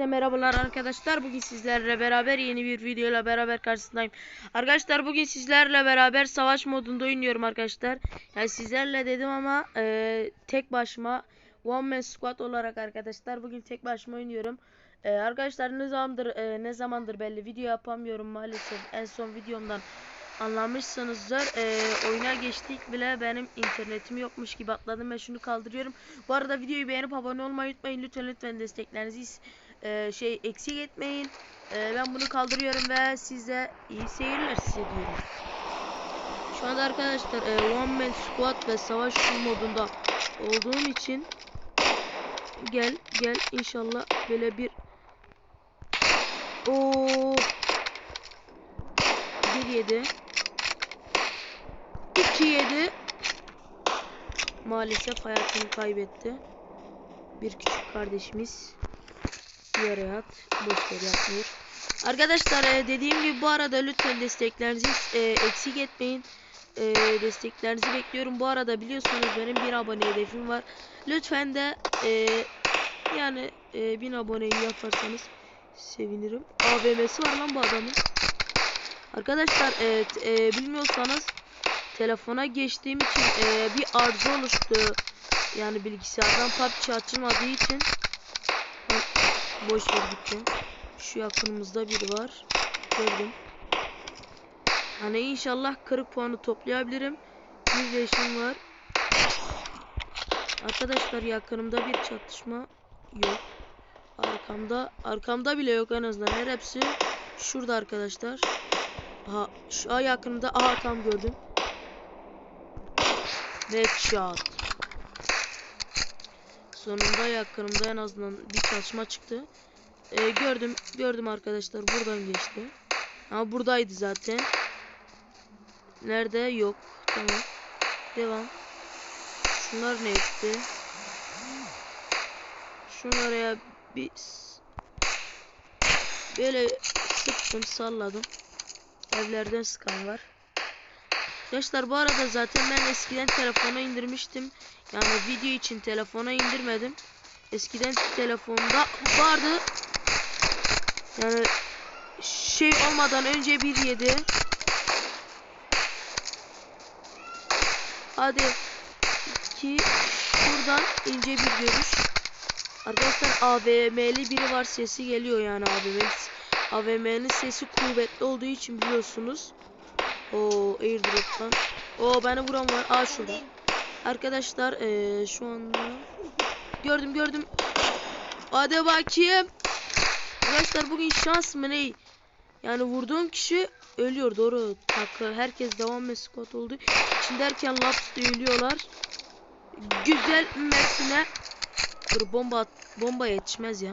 Herkese merhabalar arkadaşlar. Bugün sizlerle beraber yeni bir videoyla beraber karşınızdayım. Arkadaşlar bugün sizlerle beraber savaş modunda oynuyorum arkadaşlar. Yani sizlerle dedim ama e, tek başıma one man squad olarak arkadaşlar bugün tek başıma oynuyorum. E, arkadaşlar ne zamandır e, ne zamandır belli video yapamıyorum maalesef. En son videomdan anlamışsınızdır. E, oyuna geçtik bile benim internetim yokmuş gibi atladım ve şunu kaldırıyorum. Bu arada videoyu beğenip abone olmayı unutmayın. Lütfen lütfen desteklerinizi e, şey eksik etmeyin. E, ben bunu kaldırıyorum ve size iyi seyirler size diyorum. Şu anda arkadaşlar e, One Man Squad ve savaş modunda olduğum için gel gel inşallah böyle bir o 1 7 2 7 Maalesef hayatını kaybetti. Bir küçük kardeşimiz diğer hayat boş ver yapmıyor. Arkadaşlar e, dediğim gibi bu arada lütfen desteklerinizi e, eksik etmeyin. E, desteklerinizi bekliyorum. Bu arada biliyorsunuz benim bir abone hedefim var. Lütfen de yani 1000 aboneyi yaparsanız sevinirim. AVM'si var lan bu adamın. Arkadaşlar e, t- e, bilmiyorsanız telefona geçtiğim için bir arıza oluştu. Yani bilgisayardan PUBG açılmadığı için boş ver gitti. Şu yakınımızda biri var. Gördüm. Hani inşallah 40 puanı toplayabilirim. Bir yaşım var. Arkadaşlar yakınımda bir çatışma yok. Arkamda arkamda bile yok en azından. Her hepsi şurada arkadaşlar. Aha şu yakınımda aha tam gördüm. Headshot. Sonunda yakınımda en azından bir çatışma çıktı. Ee, gördüm gördüm arkadaşlar buradan geçti. Ama buradaydı zaten. Nerede? Yok. Tamam. Devam. Şunlar ne etti? Şunlara bir s- böyle sıktım salladım. Evlerden sıkan var. Arkadaşlar bu arada zaten ben eskiden telefona indirmiştim. Yani video için telefona indirmedim. Eskiden telefonda vardı. Yani şey olmadan önce bir yedi. Hadi iki şuradan ince bir görüş. Arkadaşlar AVM'li biri var sesi geliyor yani AVM. AVM'nin sesi kuvvetli olduğu için biliyorsunuz. O airdrop'tan. O beni vuran var. Aa şurada. Arkadaşlar eee, şu anda gördüm gördüm. Hadi bakayım. Arkadaşlar bugün şans mı ne? Yani vurduğum kişi ölüyor doğru. Takı herkes devam meskot oldu. Şimdi derken laps ölüyorlar. Güzel mesine. Dur bomba at- bomba yetişmez ya.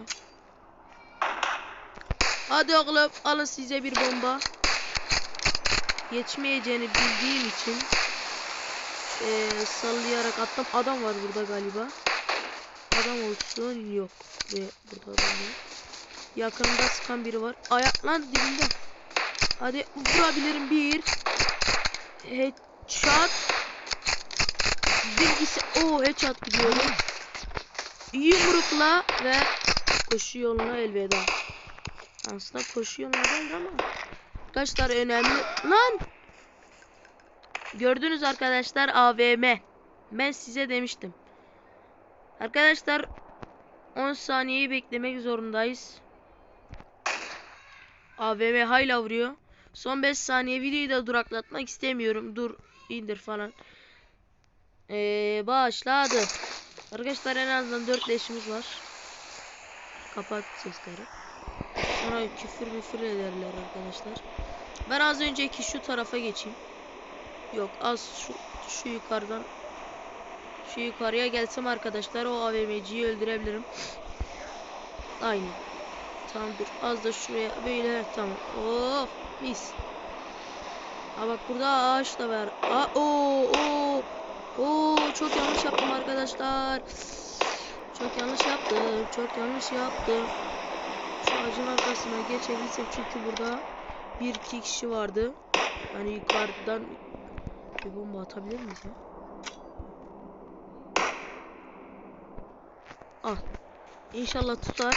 Hadi oğlum alın size bir bomba. Yetişmeyeceğini bildiğim için eee, sallayarak attım. Adam var burada galiba. Adam olsun yok. Ve burada adam yok. Yakında sıkan biri var. Ayak lan dibinde. Hadi vurabilirim bir. Headshot. Bilgisi. Oo headshot gidiyorum. Yumrukla ve koşu yoluna elveda. Aslında koşu yoluna değil ama. Arkadaşlar önemli. Lan. Gördünüz arkadaşlar AVM. Ben size demiştim. Arkadaşlar 10 saniyeyi beklemek zorundayız. AVM hala vuruyor. Son 5 saniye videoyu da duraklatmak istemiyorum. Dur indir falan. Ee, başladı. Arkadaşlar en azından 4 leşimiz var. Kapat sesleri. Sonra küfür müfür ederler arkadaşlar. Ben az önceki şu tarafa geçeyim. Yok az şu, şu yukarıdan şu yukarıya gelsem arkadaşlar o AVM'ciyi öldürebilirim. Aynen. Tamam dur az da şuraya böyle tamam. Of mis. Ha bak burada ağaç da var. Aa o o o çok yanlış yaptım arkadaşlar. Çok yanlış yaptım. Çok yanlış yaptım. Şu ağacın arkasına geçebilsem çünkü burada bir iki kişi vardı. Hani yukarıdan bir bomba atabilir miyiz ya? Al. İnşallah tutar.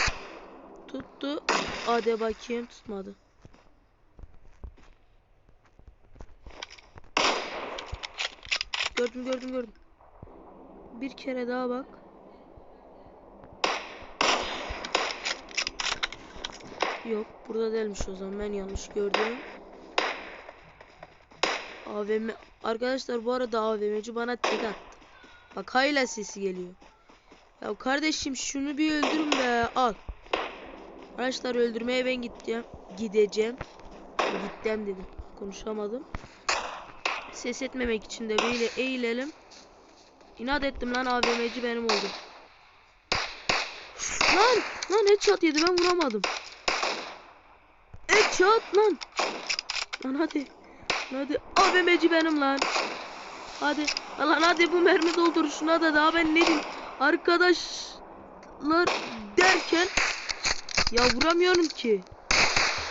Tuttu. Hadi bakayım tutmadı. Gördüm gördüm gördüm. Bir kere daha bak. Yok burada değilmiş o zaman ben yanlış gördüm. AVM arkadaşlar bu arada AVM'ci bana tek attı. Bak hala sesi geliyor. Ya kardeşim şunu bir öldürün be al. Arkadaşlar öldürmeye ben gideceğim. Gideceğim. Gittim dedim. Konuşamadım. Ses etmemek için de böyle eğilelim. İnat ettim lan AVM'ci benim oldu. Lan lan headshot yedi ben vuramadım. Headshot lan. Lan hadi. Lan Hadi AVM'ci benim lan. Hadi. Lan hadi bu mermi doldur şuna da daha ben ne diyeyim. Arkadaşlar derken ya vuramıyorum ki.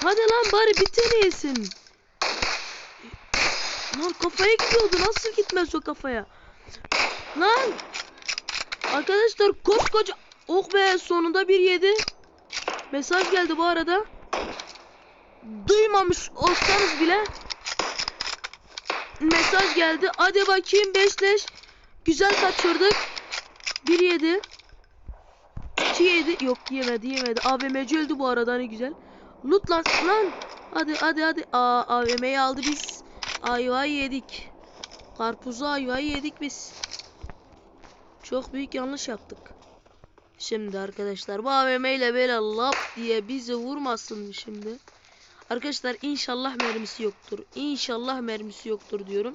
Hadi lan bari bir tane yesin. Lan kafaya gidiyordu. Nasıl gitmez o kafaya? Lan. Arkadaşlar koskoca. Oh be sonunda bir yedi. Mesaj geldi bu arada. Duymamış olsanız bile. Mesaj geldi. Hadi bakayım 5 leş. Güzel kaçırdık. 1 yedi. 2 yedi. Yok yemedi yemedi. AVM'ci öldü bu arada ne güzel. Loot lan lan. Hadi hadi hadi. Aa, AVM'yi aldı biz. Ayvayı yedik. Karpuzu ayvayı yedik biz. Çok büyük yanlış yaptık. Şimdi arkadaşlar bu AVM ile böyle lap diye bizi vurmasın şimdi. Arkadaşlar inşallah mermisi yoktur. İnşallah mermisi yoktur diyorum.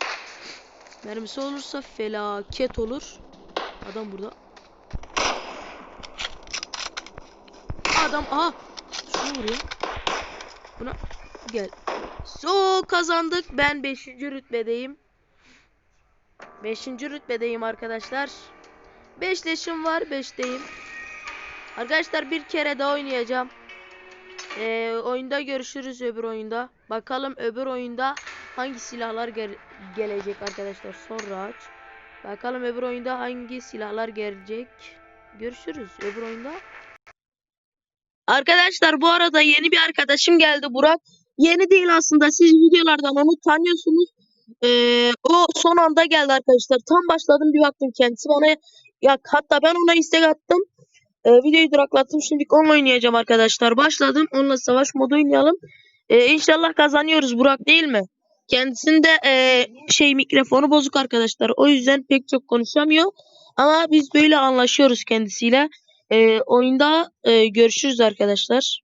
Mermisi olursa felaket olur. Adam burada. Adam aha. Şunu vuruyor. Buna gel. So kazandık. Ben 5. rütbedeyim. 5. rütbedeyim arkadaşlar. 5 leşim var. 5'teyim. Arkadaşlar bir kere daha oynayacağım. Ee, oyunda görüşürüz öbür oyunda. Bakalım öbür oyunda hangi silahlar gel- gelecek arkadaşlar. Sonra aç. Bakalım öbür oyunda hangi silahlar gelecek. Görüşürüz öbür oyunda. Arkadaşlar bu arada yeni bir arkadaşım geldi Burak. Yeni değil aslında siz videolardan onu tanıyorsunuz. Ee, o son anda geldi arkadaşlar. Tam başladım bir baktım kendisi bana ya hatta ben ona istek attım. Ee, videoyu duraklattım. Şimdi onunla oynayacağım arkadaşlar. Başladım. Onunla savaş modu oynayalım. Ee, inşallah kazanıyoruz Burak değil mi? Kendisinde e, şey mikrofonu bozuk arkadaşlar. O yüzden pek çok konuşamıyor. Ama biz böyle anlaşıyoruz kendisiyle. Ee, oyunda e, görüşürüz arkadaşlar.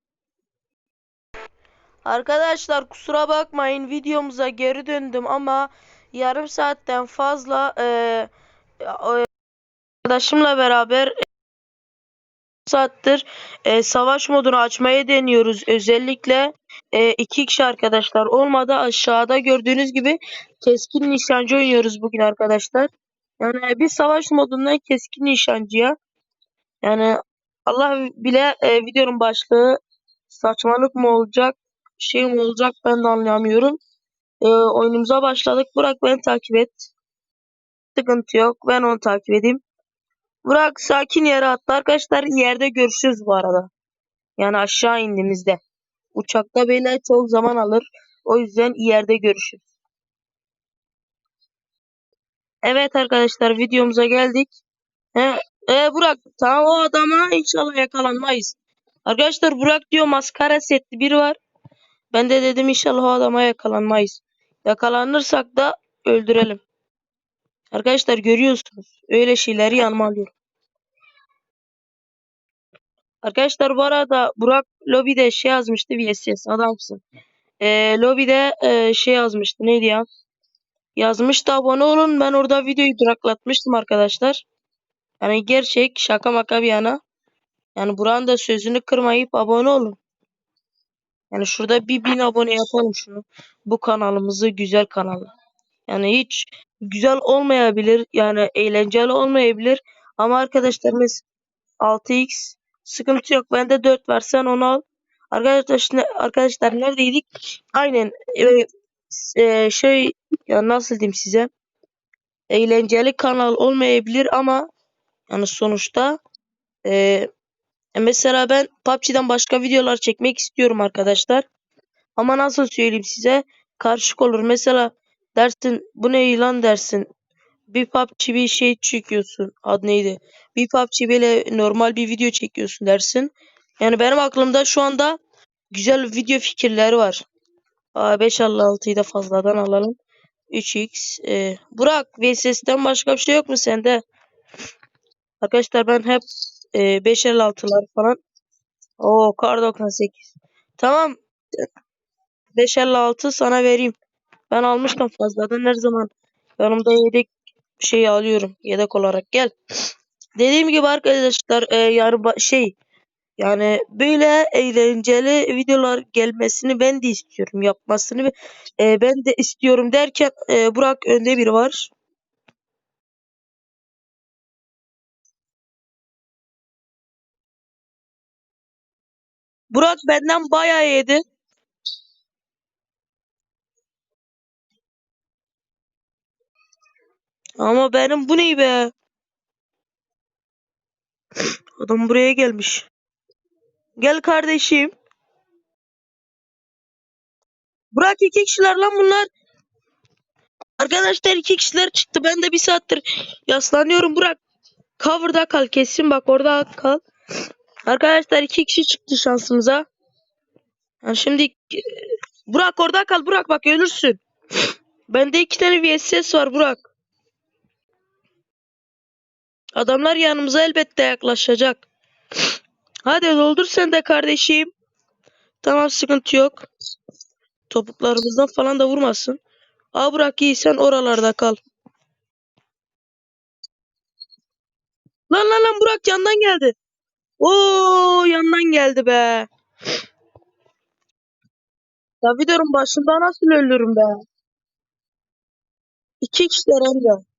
Arkadaşlar kusura bakmayın videomuza geri döndüm ama yarım saatten fazla e, e, arkadaşımla beraber saattir e, savaş modunu açmaya deniyoruz. Özellikle e, iki kişi arkadaşlar olmadı. Aşağıda gördüğünüz gibi keskin nişancı oynuyoruz bugün arkadaşlar. Yani bir savaş modundan keskin nişancıya. Yani Allah bile e, videonun başlığı saçmalık mı olacak şey mi olacak ben de anlayamıyorum. E, oyunumuza başladık. Burak beni takip et. Sıkıntı yok. Ben onu takip edeyim. Burak sakin yere attı. Arkadaşlar yerde görüşürüz bu arada. Yani aşağı indiğimizde. Uçakta böyle çok zaman alır. O yüzden yerde görüşürüz. Evet arkadaşlar videomuza geldik. He, e, Burak tamam o adama inşallah yakalanmayız. Arkadaşlar Burak diyor maskara setli biri var. Ben de dedim inşallah o adama yakalanmayız. Yakalanırsak da öldürelim. Arkadaşlar görüyorsunuz. Öyle şeyleri yanıma alıyorum. Arkadaşlar bu arada Burak lobide şey yazmıştı VSS adamsın. Ee, lobide e, şey yazmıştı neydi ya? Yazmıştı abone olun. Ben orada videoyu duraklatmıştım arkadaşlar. Yani gerçek şaka maka bir yana. Yani Burak'ın da sözünü kırmayıp abone olun. Yani şurada bir bin abone yapalım şunu. Bu kanalımızı güzel kanalı. Yani hiç güzel olmayabilir. Yani eğlenceli olmayabilir. Ama arkadaşlar mes 6x sıkıntı yok. Bende 4 var. Sen onu al. Arkadaşlar arkadaşlar neredeydik? Aynen e, e, şey ya nasıl diyeyim size? Eğlenceli kanal olmayabilir ama yani sonuçta e, E mesela ben PUBG'den başka videolar çekmek istiyorum arkadaşlar. Ama nasıl söyleyeyim size? Karışık olur. Mesela dersin bu ne lan dersin. Bir PUBG bir şey çekiyorsun. Adı neydi? Bir PUBG böyle normal bir video çekiyorsun dersin. Yani benim aklımda şu anda güzel video fikirleri var. Aa, 556'yı da fazladan alalım. 3x. E, Burak VSS'den başka bir şey yok mu sende? Arkadaşlar ben hep e, 556'lar falan. Oo kar 98. Tamam. 556 sana vereyim. Ben almıştım fazladan her zaman. Yanımda yedek şey alıyorum. Yedek olarak gel. Dediğim gibi arkadaşlar e, ba- şey yani böyle eğlenceli videolar gelmesini ben de istiyorum. Yapmasını e, ben de istiyorum derken e, Burak önde biri var. Burak benden bayağı yedi. Ama benim bu ne be? Adam buraya gelmiş. Gel kardeşim. Burak iki kişiler lan bunlar. Arkadaşlar iki kişiler çıktı. Ben de bir saattir yaslanıyorum. Burak cover'da kal kesin bak orada kal. Arkadaşlar iki kişi çıktı şansımıza. Yani şimdi Burak orada kal Burak bak ölürsün. Bende iki tane VSS var Burak. Adamlar yanımıza elbette yaklaşacak. Hadi doldur sen de kardeşim. Tamam sıkıntı yok. Topuklarımızdan falan da vurmasın. Aa Burak iyi sen oralarda kal. Lan lan lan Burak yandan geldi. Oo yandan geldi be. Ya videonun başında nasıl ölürüm be. İki kişiler hem de.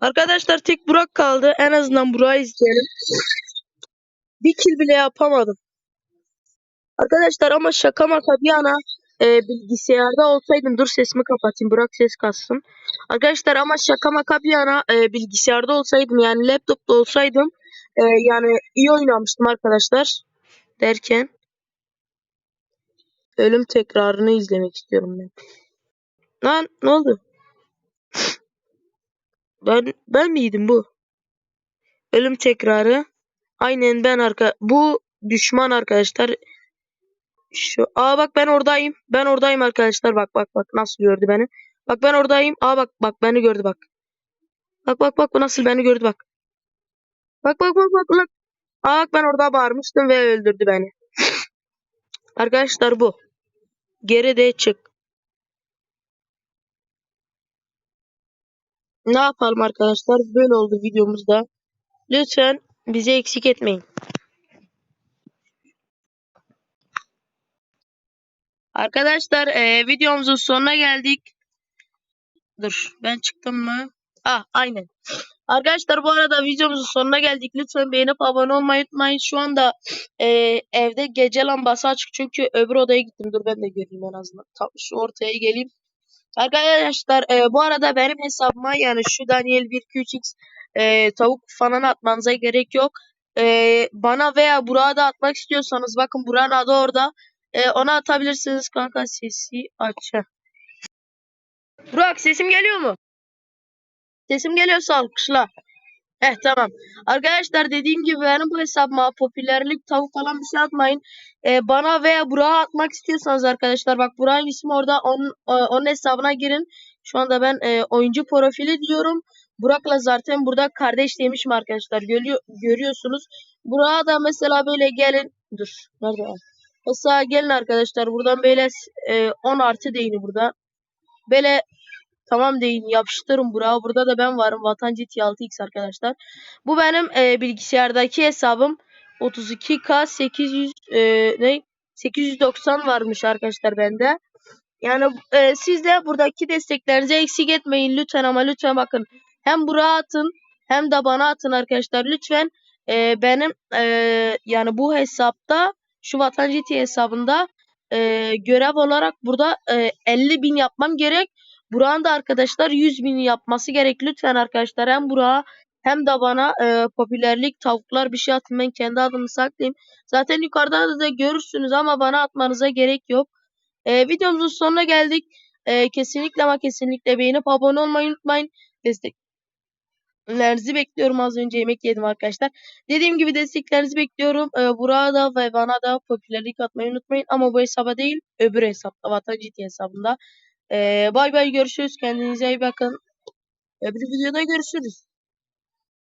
Arkadaşlar tek Burak kaldı. En azından Burak'ı izleyelim. Bir kill bile yapamadım. Arkadaşlar ama şaka maka bir yana e, bilgisayarda olsaydım dur sesimi kapatayım Burak ses kassın. Arkadaşlar ama şaka maka bir yana e, bilgisayarda olsaydım yani laptopta olsaydım e, yani iyi oynamıştım arkadaşlar derken ölüm tekrarını izlemek istiyorum ben. Lan ne oldu? Ben ben miydim bu? Ölüm tekrarı. Aynen ben arka bu düşman arkadaşlar. Şu aa bak ben oradayım. Ben oradayım arkadaşlar. Bak bak bak nasıl gördü beni. Bak ben oradayım. Aa bak bak beni gördü bak. Bak bak bak bu nasıl beni gördü bak. Bak bak bak bak bak. Aa bak ben orada bağırmıştım ve öldürdü beni. Arkadaşlar bu. Geri de çık. Ne yapalım arkadaşlar? Böyle oldu videomuzda. Lütfen bizi eksik etmeyin. Arkadaşlar eee, videomuzun sonuna geldik. Dur ben çıktım mı? Ah aynen. Arkadaşlar bu arada videomuzun sonuna geldik. Lütfen beğenip abone olmayı unutmayın. Şu anda eee, evde gece lambası açık çünkü öbür odaya gittim. Dur ben de göreyim en azından. Tam şu ortaya geleyim. Arkadaşlar eee, bu arada benim hesabıma yani şu Daniel 1Q3X eee, tavuk falan atmanıza gerek yok. Eee, bana veya Burak'a da atmak istiyorsanız bakın Burak'ın adı orada. Eee, ona atabilirsiniz kanka sesi aç. Burak sesim geliyor mu? Sesim geliyorsa alkışla. Eh tamam. Arkadaşlar dediğim gibi benim bu hesabıma popülerlik tavuk falan bir şey atmayın. Ee, bana veya Burak'a atmak istiyorsanız arkadaşlar bak Burak'ın ismi orada onun, e, onun hesabına girin. Şu anda ben e, oyuncu profili diyorum. Burak'la zaten burada kardeş demişim arkadaşlar. Görüyor, görüyorsunuz. Burak'a da mesela böyle gelin. Dur. Nerede? Mesela gelin arkadaşlar. Buradan böyle e, 10 artı değini burada. Böyle Tamam deyin yapıştırın buraya. Burada da ben varım. Vatancı T6X arkadaşlar. Bu benim e, bilgisayardaki hesabım. 32K 800 e, ne? 890 varmış arkadaşlar bende. Yani e, siz de buradaki desteklerinizi eksik etmeyin lütfen ama lütfen bakın. Hem buraya atın hem de bana atın arkadaşlar. Lütfen e, benim e, yani bu hesapta şu Vatancı T hesabında e, görev olarak burada e, 50 bin yapmam gerek. Burak'ın da arkadaşlar 100 bin yapması gerek. Lütfen arkadaşlar hem Burak'a hem de bana e, popülerlik tavuklar bir şey atın ben kendi adımı saklayayım. Zaten yukarıda da görürsünüz ama bana atmanıza gerek yok. E, videomuzun sonuna geldik. E, kesinlikle ama kesinlikle beğenip abone olmayı unutmayın. Desteklerinizi bekliyorum. Az önce yemek yedim arkadaşlar. Dediğim gibi desteklerinizi bekliyorum. E, Burak'a da ve bana da popülerlik atmayı unutmayın. Ama bu hesaba değil öbür hesapta. Vatan GT hesabında. E, bay bay görüşürüz. Kendinize iyi bakın. Öbür videoda görüşürüz.